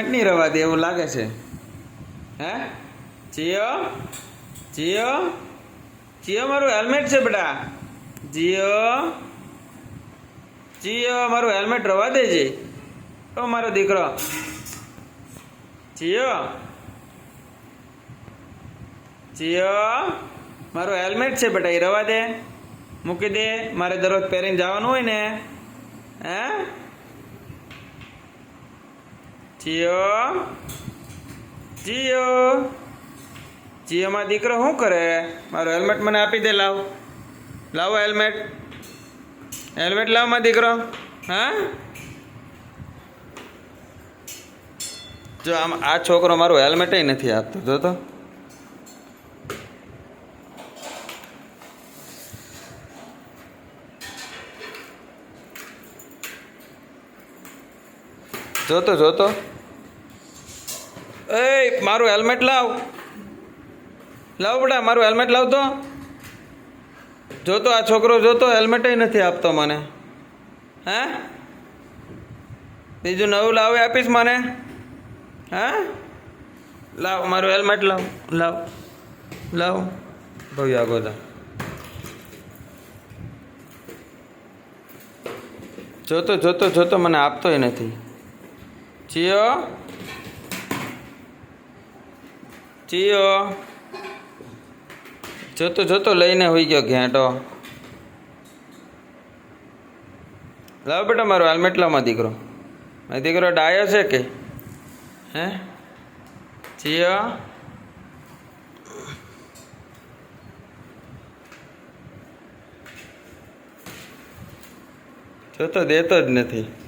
નહીં રવા દે, એવું લાગે છે. હે? જીઓ? જીઓ? જીઓ મારું હેલ્મેટ છે બેટા. જીઓ? જીઓ મારું હેલ્મેટ રવા દેજે. ઓ મારો દીકરો. જીઓ? જીઓ? મારું હેલ્મેટ છે બેટા, એ રવા દે. મૂકી દે. મારે દરરોજ પહેરીને જવાનું હોય ને. હે? જીઓ જીઓ. જીઓમાં દીકરો શું કરે? મારો હેલ્મેટ મને આપી દે, લાવ. લાવો હેલ્મેટ. હેલ્મેટ લાવમાં દીકરો. હા? જો આમ આ છોકરો મારું હેલ્મેટ નથી આપતો જો જોતો જોતો. એ મારું હેલ્મેટ લાવ. લાવ બેટા મારું હેલ્મેટ લાવ તો. જોતો આ છોકરો જોતો હેલ્મેટ નથી આપતો મને. હે? બીજું નવું લાવે આપીશ મને. હે? લાવ મારું હેલ્મેટ લાવ લાવ લાવ. ભાઈ આગોદા જોતો જોતો જોતો મને આપતોય નથી. ચિયો Tio. જોતો જોતો લઈને હોઈ ગયો ઘેંટો. લાવ બેટા મારો હેલ્મેટ લાવમાં દીકરો. મારો દીકરો ડાયો છે કે? હે? જીઓ જોતો, દેતો જ નથી.